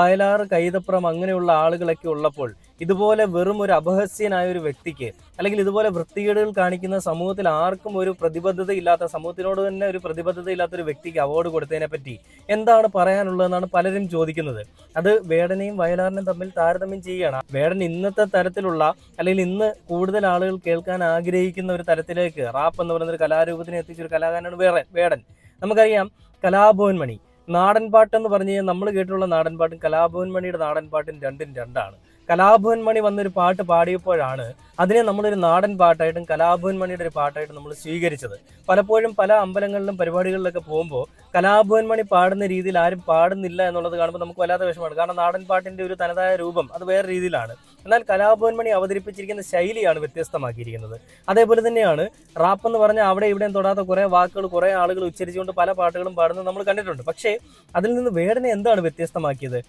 വയലാർ കൈതപ്പുറം അങ്ങനെയുള്ള ആളുകളൊക്കെ ഉള്ളപ്പോൾ ഇതുപോലെ വെറും ഒരു അപഹസ്യനായ ഒരു വ്യക്തിക്ക് അല്ലെങ്കിൽ ഇതുപോലെ വൃത്തികേടുകൾ കാണിക്കുന്ന സമൂഹത്തിൽ ആർക്കും ഒരു പ്രതിബദ്ധത ഇല്ലാത്ത സമൂഹത്തിനോട് തന്നെ ഒരു പ്രതിബദ്ധത ഇല്ലാത്ത ഒരു വ്യക്തിക്ക് അവാർഡ് കൊടുത്തതിനെ പറ്റി എന്താണ് പറയാനുള്ളതെന്നാണ് പലരും ചോദിക്കുന്നത്. അത് വേടനെയും വയലാറിനെയും തമ്മിൽ താരതമ്യം ചെയ്യുകയാണ്. വേടൻ ഇന്നത്തെ തരത്തിലുള്ള അല്ലെങ്കിൽ ഇന്ന് കൂടുതൽ ആളുകൾ കേൾക്കാൻ ആഗ്രഹിക്കുന്ന ഒരു തരത്തിലേക്ക് റാപ്പ് എന്ന് പറയുന്ന ഒരു കലാരൂപത്തിനെ എത്തിച്ച ഒരു കലാകാരനാണ് വേറെ വേടൻ. നമുക്കറിയാം കലാഭവൻ മണി നാടൻ പാട്ട് എന്ന് പറഞ്ഞു കഴിഞ്ഞാൽ നമ്മൾ കേട്ടുള്ള നാടൻ പാട്ടും കലാഭവൻ മണിയുടെ നാടൻ പാട്ടും രണ്ടും രണ്ടാണ്. കലാഭവൻ മണി വന്നൊരു പാട്ട് പാടിയപ്പോഴാണ് അതിനെ നമ്മളൊരു നാടൻ പാട്ടായിട്ടും കലാഭവൻ മണിയുടെ ഒരു പാട്ടായിട്ടും നമ്മൾ സ്വീകരിച്ചത്. പലപ്പോഴും പല അമ്പലങ്ങളിലും പരിപാടികളിലൊക്കെ പോകുമ്പോൾ കലാഭവൻ മണി പാടുന്ന രീതിയിൽ ആരും പാടുന്നില്ല എന്നുള്ളത് കാണുമ്പോൾ നമുക്ക് വല്ലാത്ത വിഷമമാണ്. കാരണം നാടൻ പാട്ടിന്റെ ഒരു തനതായ രൂപം അത് വേറെ രീതിയിലാണ്. എന്നാൽ കലാഭവൻ മണി അവതരിപ്പിച്ചിരിക്കുന്ന ശൈലിയാണ് വ്യത്യസ്തമാക്കിയിരിക്കുന്നത്. അതേപോലെ തന്നെയാണ് റാപ്പ് എന്ന് പറഞ്ഞാൽ അവിടെ ഇവിടെയും തൊടാത്ത കുറേ വാക്കുകൾ കുറേ ആളുകൾ ഉച്ചരിച്ചുകൊണ്ട് പല പാട്ടുകളും പാടുന്നത് നമ്മൾ കണ്ടിട്ടുണ്ട്. പക്ഷേ അതിൽ നിന്ന് വേടനെ എന്താണ് വ്യത്യസ്തമാക്കിയത്?